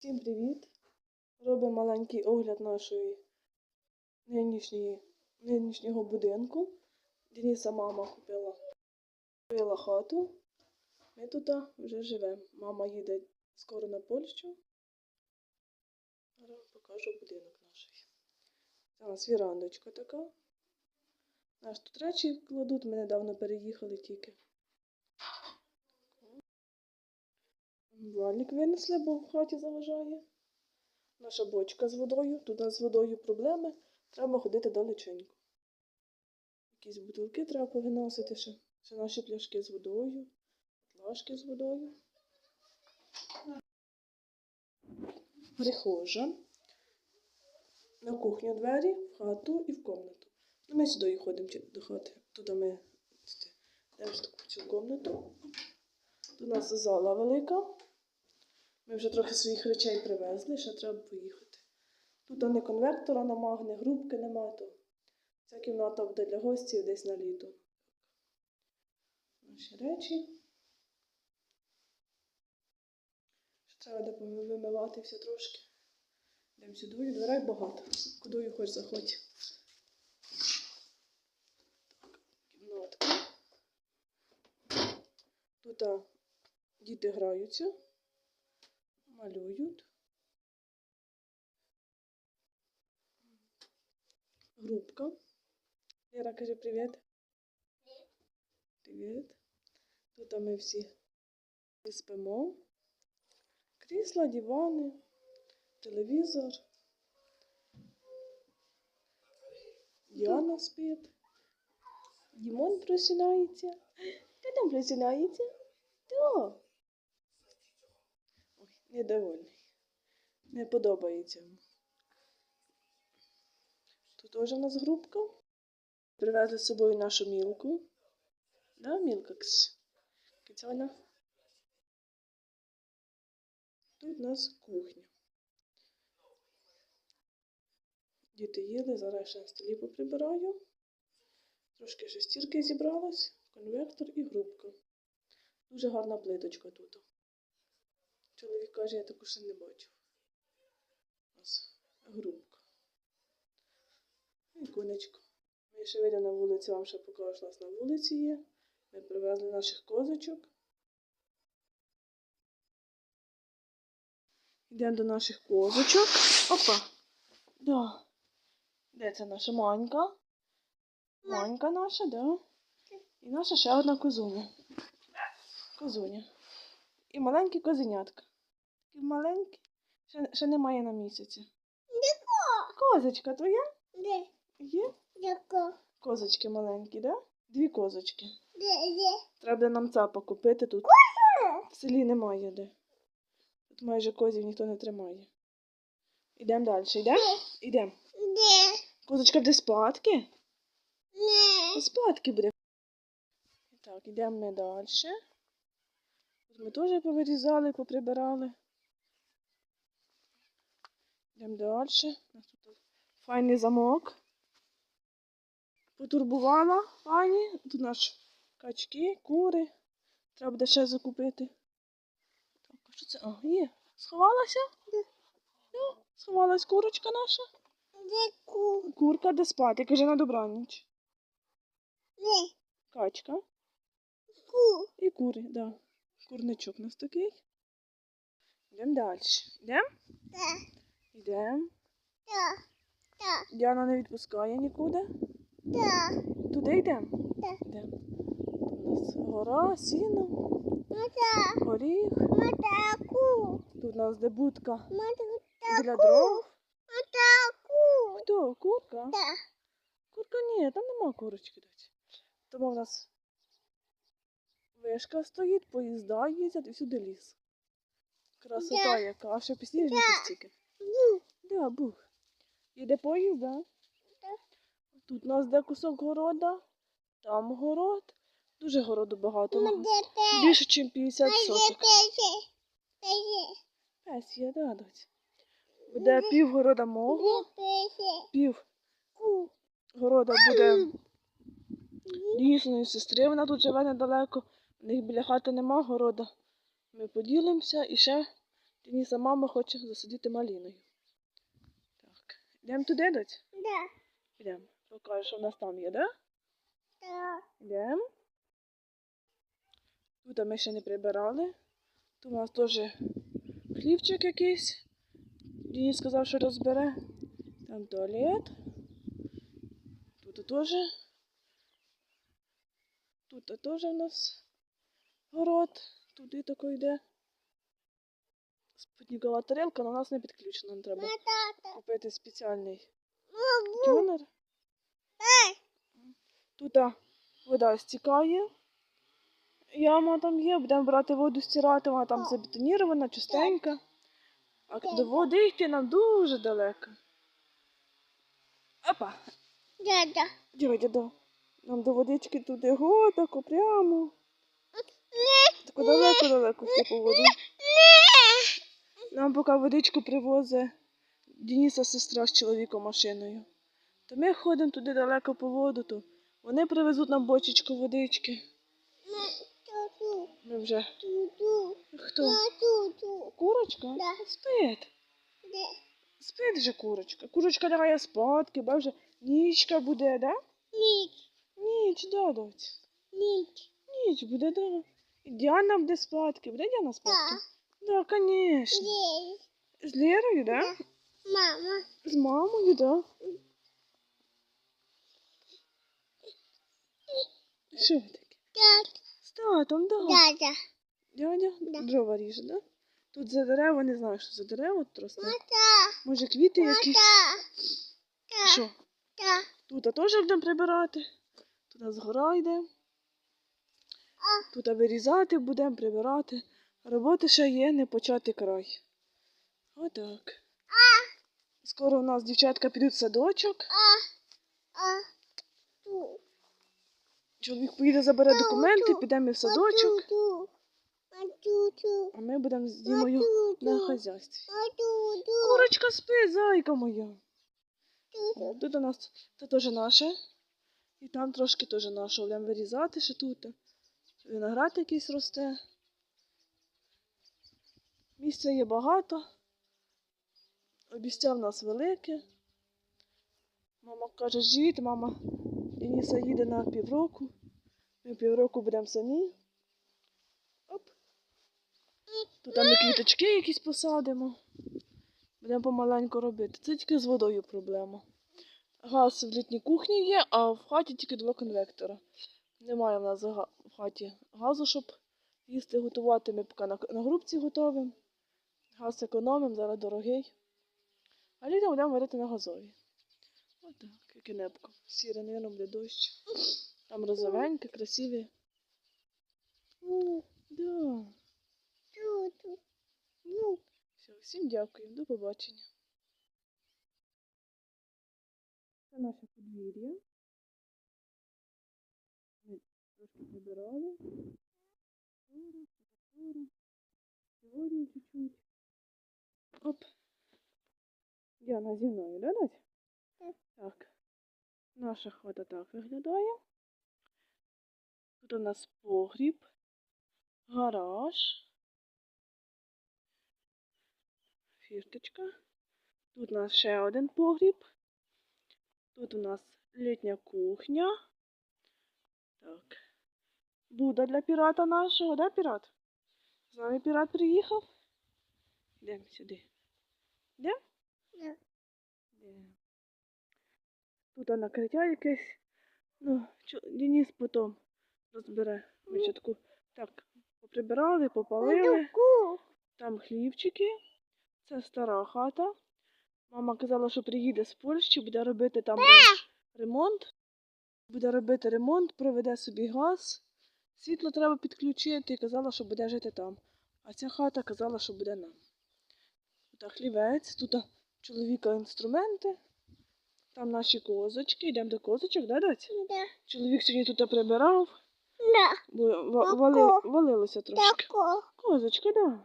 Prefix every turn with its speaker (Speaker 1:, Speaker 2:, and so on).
Speaker 1: Всім привіт! Робимо маленький огляд нашої нинішньої, нинішнього будинку. Дениса мама купила, купила хату. Ми тут вже живемо. Мама їде скоро на Польщу. Зараз покажу будинок наш. Це у нас вірандочка така. Наш тут речі кладуть, ми недавно переїхали тільки. Валік винесли, бо в хаті заважає. Наша бочка з водою. Тут у нас з водою проблеми. Треба ходити далеченько. Якісь бутилки треба повиносити ще. Ще наші пляшки з водою, плашки з водою. Прихожа. На кухню двері, в хату і в комнату. Ну, ми сюди ходимо до хати. Туди ми йдемо в цю комнату. Тут у нас зала велика. Ми вже трохи своїх речей привезли, ще треба поїхати. Тут не конвектора нема, не грубки нема, то ця кімната буде для гостів десь на літо. Наші речі. Ще треба вимивати все трошки. Йдемо сюди, дверей багато. Кудою хоч заходь. Кімнатка. Тут діти граються малюють. Грубка. Лера, кажи привіт. Привіт. Тут ми всі спимо. Крісла, дивани, телевізор. Діана спить. Дімон просинається. Хто там просинається? Ой, недовольний. Не подобається. Тут теж у нас грубка. Привезли з собою нашу мілку. Да, мілка? кс? Тут у нас кухня. Діти їли, зараз ще на столі поприбираю. Трошки шестірки зібралось, конвектор і грубка. Дуже гарна плиточка тут. Чоловік каже, я таку ще не бачив. Ось грубка. І конечко. Ми ще вийдемо на вулицю, вам ще покажу, що нас на вулиці є. Ми привезли наших козочок. Йдемо до наших козочок. Опа. Да. Де це наша манька? Манька наша, да. І наша ще одна козуня. Козуня. І маленькі козенятка. Такі маленькі. Ще, ще немає на місяці. Козочка твоя?
Speaker 2: Де?
Speaker 1: Є?
Speaker 2: Яко?
Speaker 1: Козочки маленькі, да? Дві козочки.
Speaker 2: Де? Де?
Speaker 1: Треба нам цапа купити тут. В селі немає де. Тут майже козів ніхто не тримає. Ідемо далі. Йдемо? Ідемо.
Speaker 2: Де?
Speaker 1: Козочка буде спадки?
Speaker 2: Не.
Speaker 1: Спадки буде. Так, йдемо ми далі. Тут ми теж повирізали, поприбирали. Йдемо далі. У нас тут файний замок. Потурбувала пані. Тут наші качки, кури. Треба буде ще закупити. Так, а що це? А, є. Сховалася? Да, сховалась курочка наша.
Speaker 2: Де ку?
Speaker 1: Курка де спати, каже на добраніч.
Speaker 2: Не.
Speaker 1: Качка.
Speaker 2: Ку.
Speaker 1: І кури, да. Курничок у нас такий. Йдемо далі. Йдемо?
Speaker 2: Та.
Speaker 1: Йдемо.
Speaker 2: Та. Та.
Speaker 1: Діана не відпускає нікуди.
Speaker 2: Та.
Speaker 1: Туди йдемо?
Speaker 2: Так.
Speaker 1: Йдемо. У нас гора, сіно,
Speaker 2: Мата.
Speaker 1: горіх.
Speaker 2: Мата ку.
Speaker 1: Тут у нас де будка
Speaker 2: Мата
Speaker 1: для дров.
Speaker 2: Мата ку.
Speaker 1: Хто? Курка?
Speaker 2: Та.
Speaker 1: Курка ні, там нема курочки. дочі. Тому в нас вишка стоїть, поїзда їздять і всюди ліс. Красота
Speaker 2: Да.
Speaker 1: яка, а ще пісніжники стільки. Да, бух. Іде поїзд, да?
Speaker 2: Да.
Speaker 1: Тут у нас де кусок города, там город. Дуже городу багато. Більше, ніж 50
Speaker 2: Мата
Speaker 1: соток. Пес є, да, доць. Буде пів города мого, пів города буде Лісної сестри, вона тут живе недалеко. У них біля хати нема города. Ми поділимося і ще Дениса мама хоче засадити малиною. Так. Йдемо туди, доць?
Speaker 2: Да.
Speaker 1: Йдемо. Покажу, що в нас там є, да?
Speaker 2: Да.
Speaker 1: Йдемо. Тут ми ще не прибирали. Тут у нас теж хлівчик якийсь. Денис сказав, що розбере. Там туалет. Тут теж. Тут теж у нас город. Туди такий йде. Спутникова тарелка, але у нас не підключена. Нам треба купити спеціальний тюнер. Тут вода стікає. Яма там є, будемо брати воду стирати, вона там забетонірована, чистенька. А до води йти нам дуже далеко. Опа,
Speaker 2: Дядя.
Speaker 1: діва, дядо. Нам до водички туди го, тако прямо. Тако далеко-далеко йти по воду. Нам поки водичку привозить Дениса сестра з чоловіком машиною. То ми ходимо туди далеко по воду, то вони привезуть нам бочечку водички. Ми вже. Хто? Курочка? Спить. Спить вже курочка. Курочка лягає спадки, бо вже нічка буде, да?
Speaker 2: Ніч.
Speaker 1: Ніч, да, доць.
Speaker 2: Ніч.
Speaker 1: Ніч буде, да. І Діана буде спадки. Буде Діана спадки?
Speaker 2: Да.
Speaker 1: Да, конечно.
Speaker 2: Де?
Speaker 1: З Лерою, да?
Speaker 2: Мама.
Speaker 1: З мамою, да. Що ви таке?
Speaker 2: Дядя.
Speaker 1: З татом, да.
Speaker 2: Дядя.
Speaker 1: Дядя
Speaker 2: Да.
Speaker 1: дрова ріже, да? Тут за дерева, не знаю, що за дерева тут росте.
Speaker 2: Мата.
Speaker 1: Може квіти якісь?
Speaker 2: Мата. Да.
Speaker 1: Що?
Speaker 2: Да.
Speaker 1: Тут теж будемо прибирати. Тут у нас гора йде. Тут вирізати будемо, прибирати. Роботи ще є, не почати край. Отак. Скоро у нас дівчатка підуть в садочок. Чоловік поїде, забере документи, підемо в садочок, а ми будемо з Дімою на хазяйстві. Курочка спить, зайка моя. Тут у нас це теж наше. І там трошки теж наше. Будемо вирізати ще тут. Виноград якийсь росте. Місця є багато. Обіця в нас велике. Мама каже, живіть, мама Дениса їде на півроку. Ми півроку будемо самі. Оп. Тут ми квіточки якісь посадимо. Будемо помаленьку робити. Це тільки з водою проблема. Газ в літній кухні є, а в хаті тільки два конвектора. Немає в нас в хаті газу, щоб їсти готувати. Ми поки на, грубці готуємо. Газ економимо, зараз дорогий. А літом будемо варити на газові. Отак, яке небко. Сіре, наверное, буде дощ. Там розовеньке, красиві. Да. Все, всім дякую, до побачення. Це наше подвір'я. Ми трошки прибирали. Сьогодні чуть-чуть. Оп. Діана зі мною, да, Дать?
Speaker 2: Так.
Speaker 1: Так. Наша хата так виглядає. Тут у нас погріб, гараж. фірточка. Тут у нас ще один погріб. Тут у нас літня кухня. Так. Буда для пірата нашого, да, пірат? З нами пірат приїхав. Йдемо сюди. Йдемо?
Speaker 2: Да.
Speaker 1: Йдемо. Тут накриття якесь. Ну, Денис потім розбере. Таку так поприбирали, попалили. Там хлівчики. Це стара хата. Мама казала, що приїде з Польщі, буде робити там ремонт. Буде робити ремонт, проведе собі газ. Світло треба підключити казала, що буде жити там. А ця хата казала, що буде нам. Тут хлівець, тут чоловіка інструменти. Там наші козочки. Йдемо до козочок, да, дать?
Speaker 2: Да.
Speaker 1: Чоловік сьогодні тут прибирав,
Speaker 2: Да.
Speaker 1: бо вали- валилося трошки.
Speaker 2: Тако.
Speaker 1: Козочка, да.